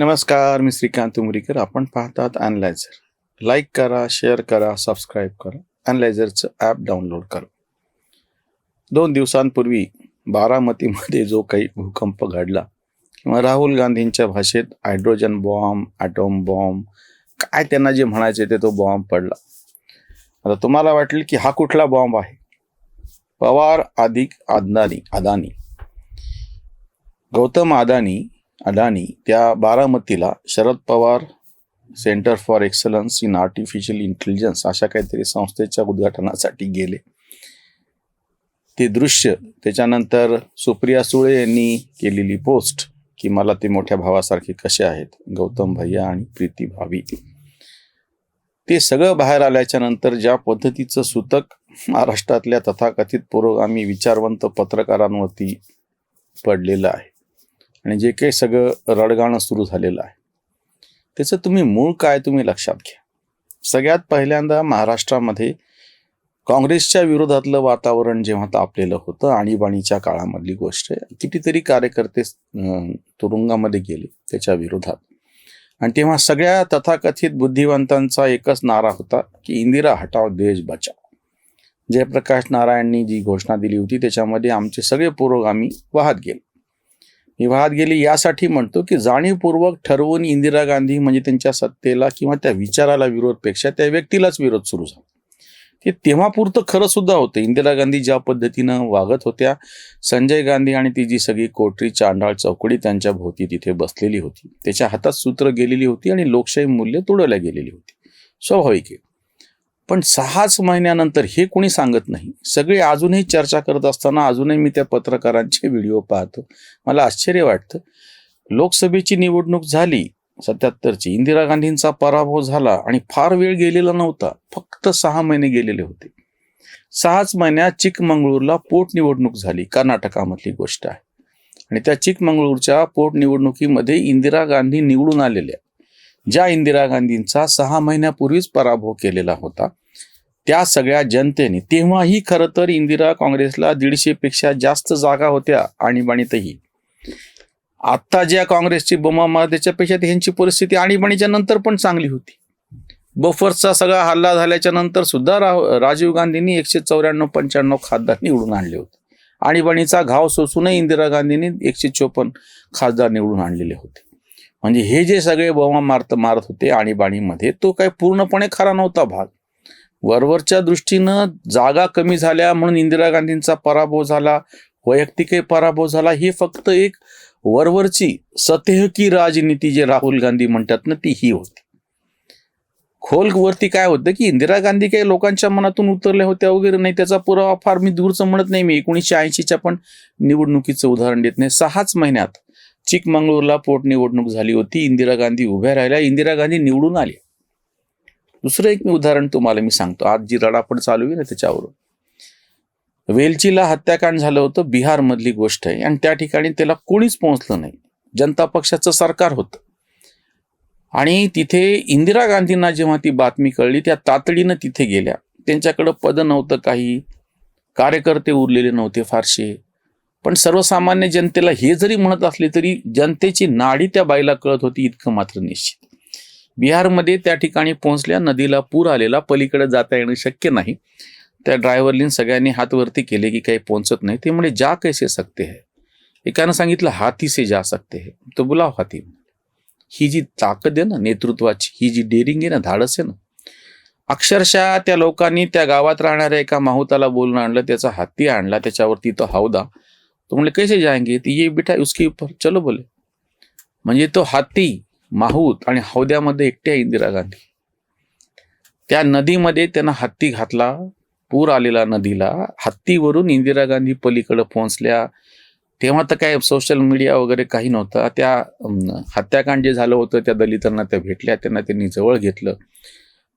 नमस्कार मी श्रीकांत उमरीकर. आपण पाहतात अनलायझर लाईक करा शेअर करा सबस्क्राईब करा. अनलायझरचं ॲप डाउनलोड करा. दोन दिवसांपूर्वी बारामतीमध्ये जो काही भूकंप घडला किंवा राहुल गांधींच्या भाषेत हायड्रोजन बॉम्ब ॲटॉम बॉम्ब काय त्यांना जे म्हणायचे ते तो बॉम्ब पडला. आता तुम्हाला वाटेल की हा कुठला बॉम्ब आहे? पवार अधिक अदानी अदानी. गौतम अदानी अडाणी त्या बारामतीला Sharad Pawar centre for excellence in artificial intelligence अशा काहीतरी संस्थेच्या उद्घाटनासाठी गेले. ते दृश्य त्याच्यानंतर सुप्रिया सुळे यांनी केलेली पोस्ट की मला ते मोठ्या भावासारखे कसे आहेत? गौतम भैया आणि प्रीती भावी. ते सगळं बाहेर आल्याच्यानंतर ज्या पद्धतीचं सूतक महाराष्ट्रातल्या तथाकथित पुरोगामी विचारवंत पत्रकारांवरती पडलेलं आहे. आणि जे काही सगळं रडगाणं सुरू झालेलं आहे त्याचं तुम्ही मूळ काय तुम्ही लक्षात घ्या. सगळ्यात पहिल्यांदा महाराष्ट्रामध्ये काँग्रेसच्या विरोधातलं वातावरण जेव्हा तापलेलं होतं आणीबाणीच्या काळामधली गोष्ट आहे कितीतरी कार्यकर्ते तुरुंगामध्ये गेले त्याच्या विरोधात. आणि तेव्हा सगळ्या तथाकथित बुद्धिवंतांचा एकच नारा होता की इंदिरा हटाव देश बचाव जयप्रकाश नारायणनी जी घोषणा दिली होती त्याच्यामध्ये आमचे सगळे पुरोगामी वाहत गेले. ही वाहत गेली यासाठी म्हणतो की जाणीवपूर्वक ठरवून इंदिरा गांधी म्हणजे त्यांच्या सत्तेला किंवा त्या विचाराला विरोधपेक्षा त्या व्यक्तीलाच विरोध सुरू झाला. ते तेव्हापुरतं खरं सुद्धा होतं. इंदिरा गांधी ज्या पद्धतीनं वागत होत्या संजय गांधी आणि ती जी सगळी कोटरी चांडाळ चौकडी त्यांच्या भोवती तिथे बसलेली होती. त्याच्या हातात सूत्र गेलेली होती आणि लोकशाही मूल्य तोडवल्या गेलेली होती. स्वाभाविक आहे. पण सहाच महिन्यानंतर हे कोणी सांगत नाही. सगळे अजूनही चर्चा करत असताना अजूनही मी त्या पत्रकारांचे व्हिडिओ पाहतो. मला आश्चर्य वाटतं. लोकसभेची निवडणूक झाली सत्याहत्तरची. इंदिरा गांधींचा पराभव झाला आणि फार वेळ गेलेला नव्हता. फक्त सहा महिने गेलेले होते. सहाच महिन्यात चिकमंगळूरला पोटनिवडणूक झाली कर्नाटकामधली गोष्ट आहे. आणि त्या चिकमंगळूरच्या पोटनिवडणुकीमध्ये इंदिरा गांधी निवडून आलेल्या. ज्या इंदिरा गांधींचा सहा महिन्यापूर्वीच पराभव केलेला होता त्या सगळ्या जनतेने तेव्हाही खरं तर इंदिरा काँग्रेसला दीडशेपेक्षा जास्त जागा होत्या आणीबाणीतही. आत्ता ज्या काँग्रेसची बोमा त्याच्यापेक्षा त्यांची परिस्थिती आणीबाणीच्या नंतर पण चांगली होती. बफर्सचा सगळा हल्ला झाल्याच्यानंतर सुद्धा राजीव गांधींनी एकशे चौऱ्याण्णव पंच्याण्णव खासदार निवडून आणले होते. आणीबाणीचा घाव सोसूनही इंदिरा गांधींनी एकशे चोपन्न खासदार निवडून आणलेले होते. म्हणजे हे जे सगळे बोमा मारत मारत होते आणीबाणीमध्ये तो काही पूर्णपणे खरा नव्हता भाग. वरवरच्या दृष्टीनं जागा कमी झाल्या म्हणून इंदिरा गांधींचा पराभव झाला वैयक्तिकही पराभव झाला ही फक्त एक वरवरची सतेह की राजनीती जे राहुल गांधी म्हणतात ना ती ही होती. खोलवरती काय होतं की इंदिरा गांधी काही लोकांच्या मनातून उतरल्या होत्या वगैरे नाही त्याचा पुरावा फार मी दूरचं म्हणत नाही मी एकोणीसशे ऐंशीच्या पण निवडणुकीचं उदाहरण देत नाही. सहाच महिन्यात चिकमंगळूरला पोटनिवडणूक झाली होती इंदिरा गांधी उभ्या राहिल्या इंदिरा गांधी निवडून आल्या. दुसरं एक मी उदाहरण तुम्हाला मी सांगतो. आज जी रडापड चालू आहे ना त्याच्यावरून. वेलचीला हत्याकांड झालं होतं बिहारमधली गोष्ट आहे. आणि त्या ठिकाणी त्याला कोणीच पोहोचलं नाही. जनता पक्षाचं सरकार होतं. आणि तिथे इंदिरा गांधींना जेव्हा ती बातमी कळली त्या तातडीनं तिथे गेल्या. त्यांच्याकडं पद नव्हतं काही. कार्यकर्ते उरलेले नव्हते फारसे. पण सर्वसामान्य जनतेला हे जरी म्हणत असले तरी जनतेची नाडी त्या बाईला कळत होती इतकं मात्र निश्चित. बिहारमध्ये त्या ठिकाणी पोहोचल्या नदीला पूर आलेला पलीकडे जाता येणं शक्य नाही. त्या ड्रायव्हरनी सगळ्यांनी हात वरती केले की काही पोहोचत नाही. ते म्हणजे जा कैसे सकते है? एकानं सांगितलं हाती से जा सकते है. तो बुलाव हाती ही जी ताकद आहे ना नेतृत्वाची ही जी डेरिंग आहे ना धाडस आहे ना. अक्षरशः त्या लोकांनी त्या गावात राहणाऱ्या एका माहुताला बोलून आणलं त्याचा हत्ती आणला त्याच्यावरती तो हौदा तो म्हणले कैसे जाएंगे? ती ये बिठा उसके ऊपर चलो बोले. म्हणजे तो हत्ती माहूत आणि हौद्यामध्ये एकट्या इंदिरा गांधी. त्या नदीमध्ये त्यांना हत्ती घातला पूर आलेला नदीला. हत्तीवरून इंदिरा गांधी पलीकडे पोहोचल्या. तेव्हा तर काय सोशल मीडिया वगैरे काही नव्हतं. त्या हत्याकांड जे झालं होतं त्या दलितांना त्या भेटल्या त्यांना त्यांनी जवळ घेतलं.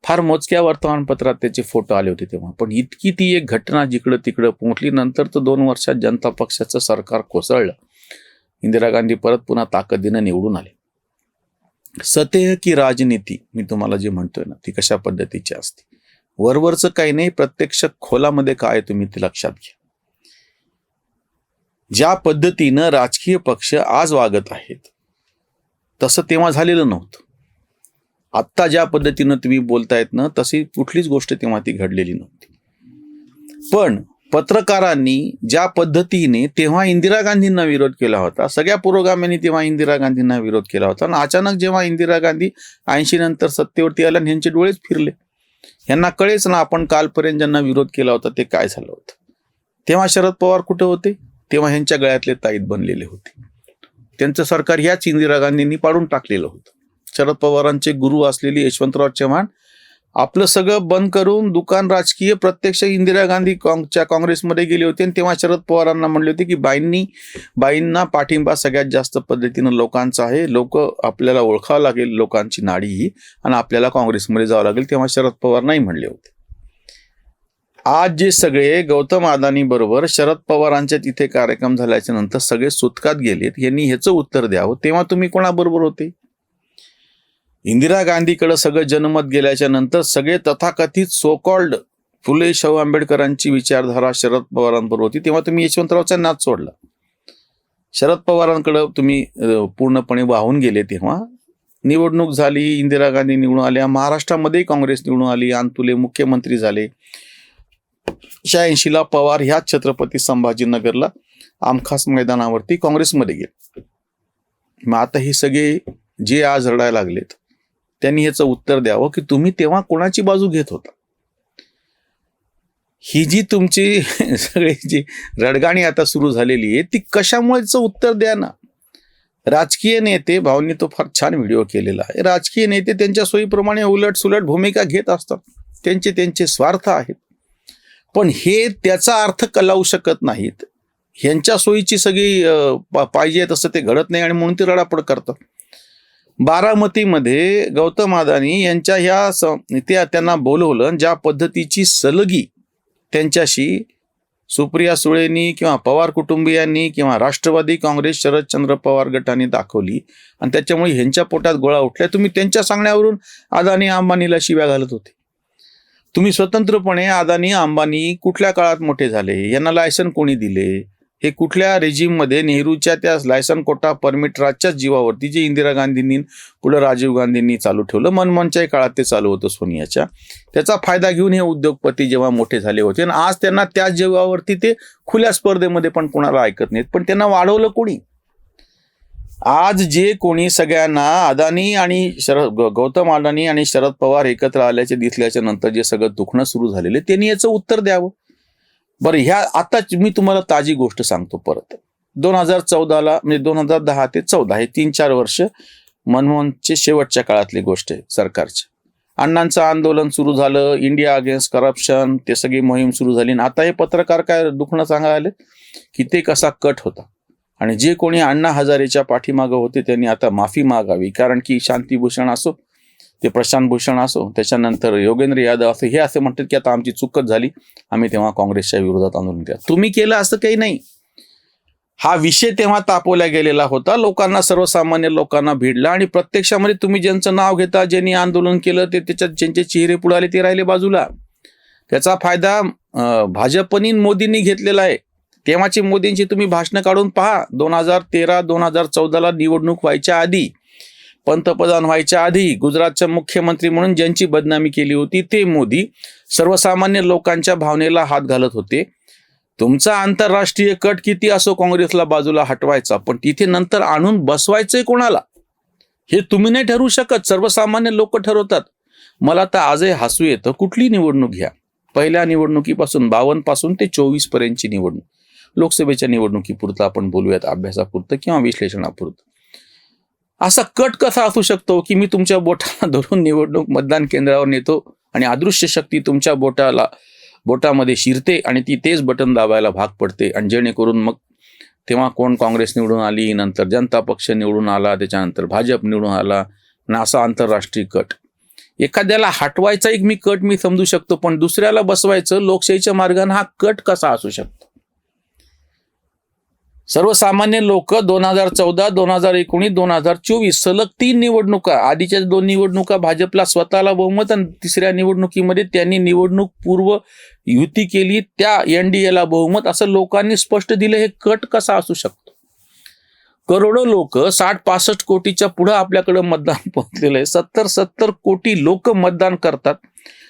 फार मोजक्या वर्तमानपत्रात त्याचे फोटो आले होते तेव्हा. पण इतकी ती एक घटना जिकडं तिकडं पोहोचली नंतर तर दोन वर्षात जनता पक्षाचं सरकार कोसळलं. इंदिरा गांधी परत पुन्हा ताकदीनं निवडून आले. सतेह की राजनीती मी तुम्हाला जे म्हणतोय ना ती कशा पद्धतीची असते? वरवरचं काही नाही प्रत्यक्ष खोलामध्ये काय तुम्ही ते लक्षात घ्या. ज्या पद्धतीनं राजकीय पक्ष आज वागत आहेत तसं तेव्हा झालेलं नव्हतं. आत्ता ज्या पद्धतीनं तुम्ही बोलतायत ना तशी कुठलीच गोष्ट तेव्हा ती घडलेली नव्हती. पण पत्रकारांनी ज्या पद्धतीने तेव्हा इंदिरा गांधींना विरोध केला होता सगळ्या पुरोगाम्यांनी तेव्हा इंदिरा गांधींना विरोध केला होता आणि अचानक जेव्हा इंदिरा गांधी ऐंशी नंतर सत्तेवरती आल्या यांचे ह्यांचे डोळेच फिरले. यांना कळेच ना आपण कालपर्यंत ज्यांना विरोध केला होता ते काय झालं होतं. तेव्हा शरद पवार कुठे होते? तेव्हा ह्यांच्या गळ्यातले ताईत बनलेले होते. त्यांचं सरकार ह्याच इंदिरा गांधींनी पाडून टाकलेलं होतं. शरद पवारांचे गुरु असलेले यशवंतराव चव्हाण आपलं सगळं बंद करून दुकान राजकीय प्रत्यक्ष इंदिरा गांधी काँग- काँग्रेसमध्ये गेले होते. आणि तेव्हा शरद पवारांना म्हणले होते की बाईंनी बाईंना पाठिंबा सगळ्यात जास्त पद्धतीनं लोकांचा आहे. लोक आपल्याला ओळखावं लागेल लोकांची नाडी ही. आणि आपल्याला काँग्रेसमध्ये जावं लागेल. तेव्हा शरद पवार नाही म्हणले होते. आज जे सगळे गौतम अदानी बरोबर शरद पवारांच्या तिथे कार्यक्रम झाल्याच्यानंतर सगळे सुतकात गेलेत. यांनी ह्याचं उत्तर द्यावं. तेव्हा तुम्ही कोणाबरोबर होते? इंदिरा गांधीकडे सगळं जनमत गेल्याच्यानंतर सगळे तथाकथित सो कॉल्ड फुले शाहू आंबेडकरांची विचारधारा शरद पवारांबरोबर होती. तेव्हा तुम्ही यशवंतरावचा नाच सोडला. शरद पवारांकडे तुम्ही पूर्णपणे वाहून गेले तेव्हा. निवडणूक झाली इंदिरा गांधी निवडून आल्या महाराष्ट्रामध्ये काँग्रेस निवडून आली आंतुले मुख्यमंत्री झाले. शहाऐंशीला पवार ह्याच छत्रपती संभाजीनगरला आमखास मैदानावरती काँग्रेसमध्ये गेले. मग आता हे सगळे जे आज रडायला लागलेत त्यांनी ह्याचं उत्तर द्यावं की तुम्ही तेव्हा कोणाची बाजू घेत होता? ही जी तुमची सगळी जी रडगाणी आता सुरू झालेली आहे ती कशामुळेच उत्तर द्या ना राजकीय नेते भाऊंनी तो फार छान व्हिडिओ केलेला आहे. राजकीय नेते त्यांच्या सोयीप्रमाणे उलट सुलट भूमिका घेत असतात. त्यांचे त्यांचे स्वार्थ आहेत. पण हे त्याचा अर्थ कलावू शकत नाहीत. ह्यांच्या सोयीची सगळी पा- पाहिजे तसं ते घडत नाही आणि म्हणून ते रडापड करतात. बारामतीमध्ये गौतम अदानी यांच्या ह्या स- त्या त्यांना बोलवलं ज्या पद्धतीची सलगी त्यांच्याशी सुप्रिया सुळेंनी किंवा पवार कुटुंबियांनी किंवा राष्ट्रवादी काँग्रेस शरदचंद्र पवार गटाने दाखवली. आणि त्याच्यामुळे ह्यांच्या पोटात गोळा उठल्या. तुम्ही त्यांच्या सांगण्यावरून अदानी अंबानीला शिव्या घालत होते. तुम्ही स्वतंत्रपणे अदानी अंबानी कुठल्या काळात मोठे झाले? यांना लायसन कोणी दिले? हे कुठल्या रेजिममध्ये नेहरूच्या त्या लायसन कोटा परमिट राजच्याच जीवावरती जे इंदिरा गांधींनी पुढे राजीव गांधींनी चालू ठेवलं मनमोहनच्याही काळात ते चालू होतं सोनियाच्या. त्याचा फायदा घेऊन हे उद्योगपती जेव्हा मोठे झाले होते आणि आज त्यांना त्याच जीवावरती ते खुल्या स्पर्धेमध्ये पण कोणाला ऐकत नाहीत पण त्यांना वाढवलं कोणी? आज जे कोणी सगळ्यांना अदानी आणि शरद गौतम अदानी आणि शरद पवार एकत्र आल्याचे दिसल्याच्या नंतर जे सगळं दुखणं सुरू झालेले त्यांनी याचं उत्तर द्यावं. बरं ह्या आता मी तुम्हाला ताजी गोष्ट सांगतो परत. दोन हजार चौदाला म्हणजे दोन हजार दहा ते चौदा हे तीन चार वर्ष मनमोहनचे शेवटच्या काळातली गोष्ट आहे सरकारची. अण्णांचं आंदोलन सुरू झालं इंडिया अगेन्स्ट करप्शन ते सगळी मोहीम सुरू झाली. आणि आता हे पत्रकार काय दुखणं सांगायला आले की ते कसा कट होता. आणि जे कोणी अण्णा हजारेच्या पाठीमागं होते त्यांनी आता माफी मागावी. कारण की शांतीभूषण असो ते प्रशांत भूषण असो त्याच्यानंतर योगेंद्र यादव असो हे असे म्हणतात की आता आमची चुकच झाली आम्ही तेव्हा काँग्रेसच्या विरोधात आंदोलन केलं. तुम्ही केलं असं काही नाही. हा विषय तेव्हा तापवला गेलेला होता. लोकांना सर्वसामान्य लोकांना भिडला आणि प्रत्यक्षामध्ये तुम्ही ज्यांचं नाव घेता ज्यांनी आंदोलन केलं ते त्याच्यात ज्यांचे चेहरे पुढे आले ते राहिले बाजूला. त्याचा फायदा भाजपनी मोदींनी घेतलेला आहे. तेव्हाची मोदींची तुम्ही भाषणं काढून पहा. दोन हजार तेरा दोन हजार चौदाला निवडणूक व्हायच्या आधी पंतप्रधान व्हायच्या आधी गुजरातचे मुख्यमंत्री म्हणून ज्यांची बदनामी केली होती ते मोदी सर्वसामान्य लोकांच्या भावनेला हात घालत होते. तुमचा आंतरराष्ट्रीय कट किती असो काँग्रेसला बाजूला हटवायचा पण तिथे नंतर आणून बसवायचंय कोणाला? हे तुम्ही नाही ठरवू शकत सर्वसामान्य लोक ठरवतात. मला तर आजही हसू येतं कुठली निवडणूक घ्या? पहिल्या निवडणुकीपासून बावन्नपासून ते चोवीस पर्यंतची निवडणूक. लोकसभेच्या निवडणुकीपुरतं आपण बोलूयात अभ्यासापुरतं किंवा विश्लेषणापुरतं. असा कट कसा असू शकतो की मी तुमच्या बोटाला धरून निवडणूक मतदान केंद्रावर नेतो आणि अदृश्य शक्ती तुमच्या बोटाला बोटामध्ये शिरते आणि ती तेच बटन दाबायला भाग पडते आणि जेणेकरून मग तेव्हा कोण काँग्रेस निवडून आली नंतर जनता पक्ष निवडून आला त्याच्यानंतर भाजप निवडून आला आणि असा आंतरराष्ट्रीय कट. एखाद्याला हटवायचा एक मी कट मी समजू शकतो पण दुसऱ्याला बसवायचं लोकशाहीच्या मार्गाने हा कट कसा असू शकतो? सर्वसामान्य लोक दोन हजार चौदा दोन हजार एकोणीस दोन हजार चोवीस सलग तीन निवडणुका आधीच्या दोन निवडणुका भाजपला स्वतःला बहुमत आणि तिसऱ्या निवडणुकीमध्ये त्यांनी निवडणूक पूर्व युती केली त्या एनडीएला बहुमत असं लोकांनी स्पष्ट दिलं. हे कट कसा असू शकतो? करोडो लोक साठ पासष्ट कोटीच्या पुढे आपल्याकडे मतदान पोहोचलेलं आहे. सत्तर सत्तर कोटी लोक मतदान करतात.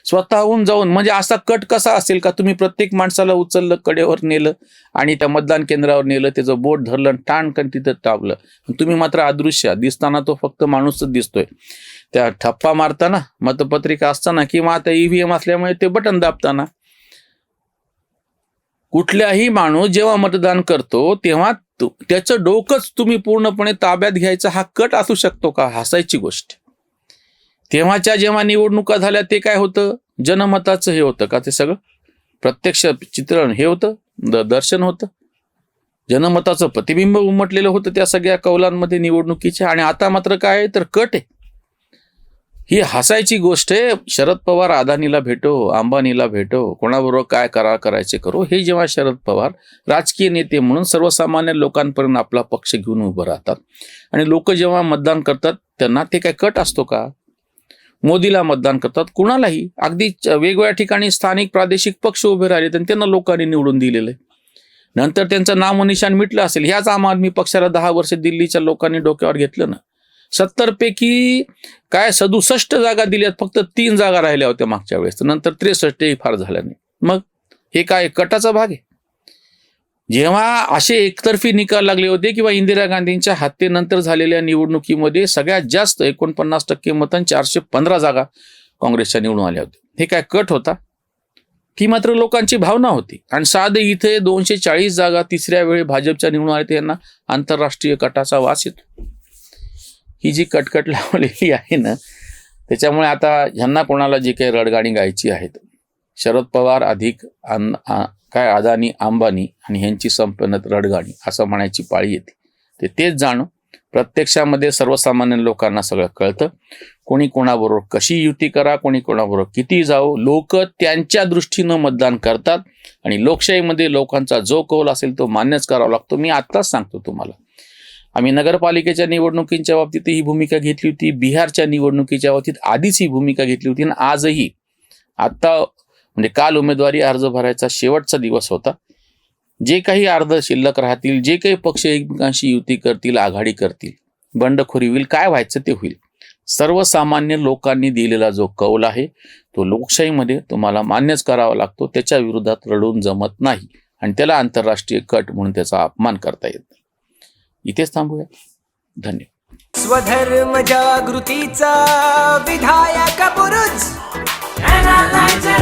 स्वतःहून जाऊन म्हणजे असा कट कसा असेल का? तुम्ही प्रत्येक माणसाला उचललं कडेवर नेलं आणि त्या मतदान केंद्रावर नेलं त्याचं बोट धरलं आणि टाणकन तिथं टावलं तुम्ही मात्र अदृश्य दिसताना तो फक्त माणूसच दिसतोय. त्या ठप्पा मारताना मतपत्रिका असताना किंवा आता ईव्हीएम असल्यामुळे ते बटन दाबताना कुठल्याही माणूस जेव्हा मतदान करतो तेव्हा त्याचं डोकंच तुम्ही पूर्णपणे ताब्यात घ्यायचा हा कट असू शकतो का? हसायची गोष्ट. तेव्हाच्या जेव्हा निवडणुका झाल्या ते काय होतं? जनमताचं हे होतं का ते सगळं? प्रत्यक्ष चित्रण हे होतं द- दर्शन होतं. जनमताचं प्रतिबिंब उमटलेलं होतं त्या सगळ्या कौलांमध्ये निवडणुकीच्या आणि आता मात्र काय तर कट आहे. ही हसायची गोष्ट आहे. शरद पवार अदानीला भेटो अंबानीला भेटो कोणाबरोबर काय करा करायचे करो हे जेव्हा शरद पवार राजकीय नेते म्हणून सर्वसामान्य लोकांपर्यंत आपला पक्ष घेऊन उभं राहतात. आणि लोक जेव्हा मतदान करतात त्यांना ते काय कट असतो का? मोदीला मतदान करतात कुणालाही? अगदी वेगवेगळ्या ठिकाणी स्थानिक प्रादेशिक पक्ष उभे राहिले आणि त्यांना लोकांनी निवडून दिलेले नंतर त्यांचं नामनिशाण मिटलं असेल ह्याच आम आदमी पक्षाला दहा वर्ष दिल्लीच्या लोकांनी डोक्यावर घेतलं ना? सत्तर पैकी काय सदुसष्ट जागा दिल्यात फक्त तीन जागा राहिल्या होत्या मागच्या वेळेस. नंतर त्रेसष्टही फार झाल्या नाही. मग हे काय कटाचा भाग आहे? जेव्हा असे एकतर्फी निकाल लागले होते किंवा इंदिरा गांधींच्या हत्येनंतर झालेल्या निवडणुकीमध्ये सगळ्यात जास्त एकोणपन्नास टक्के मतन चारशे पंधरा जागा काँग्रेसच्या निवडून आल्या होत्या. हे काय कट होता? ती मात्र लोकांची भावना होती. आणि साधे इथे दोनशे चाळीस जागा तिसऱ्या वेळी भाजपच्या निवडून आल्या त्यांना आंतरराष्ट्रीय कटाचा वास येतो. ही जी कटकट लावलेली आहे ना त्याच्यामुळे आता ह्यांना कोणाला जी काही रडगाणी गायची आहेत? शरद पवार अधिक अन काय अदानी अंबानी आणि ह्यांची संपन्नत रडगाणी असं म्हणायची पाळी येते. ते तेच जाणू प्रत्यक्षामध्ये सर्वसामान्य लोकांना सगळं कळतं. कोणी कोणाबरोबर कशी युती करा कोणी कोणाबरोबर किती जावं लोक त्यांच्या दृष्टीनं मतदान करतात आणि लोकशाहीमध्ये लोकांचा जो कौल असेल तो मान्यच करावा लागतो. मी आत्ताच सांगतो तुम्हाला. आम्ही नगरपालिकेच्या निवडणुकींच्या बाबतीत ही भूमिका घेतली होती बिहारच्या निवडणुकीच्या बाबतीत आधीच ही भूमिका घेतली होती आणि आजही. आत्ता म्हणजे काल उमेदवारी अर्ज भरायचा शेवटचा दिवस होता. जे काही अर्ज शिल्लक राहतील जे काही पक्ष एकमेकांशी युती करतील आघाडी करतील बंडखोरी होईल काय व्हायचं ते होईल. सर्वसामान्य लोकांनी दिलेला जो कौल आहे तो लोकशाहीमध्ये तुम्हाला मान्यच करावा लागतो त्याच्या विरोधात रडून जमत नाही आणि त्याला आंतरराष्ट्रीय कट म्हणून त्याचा अपमान करता येत नाही. इथेच थांबूया. धन्यवाद स्वधर्म जागृतीचा विधायक. Analyzer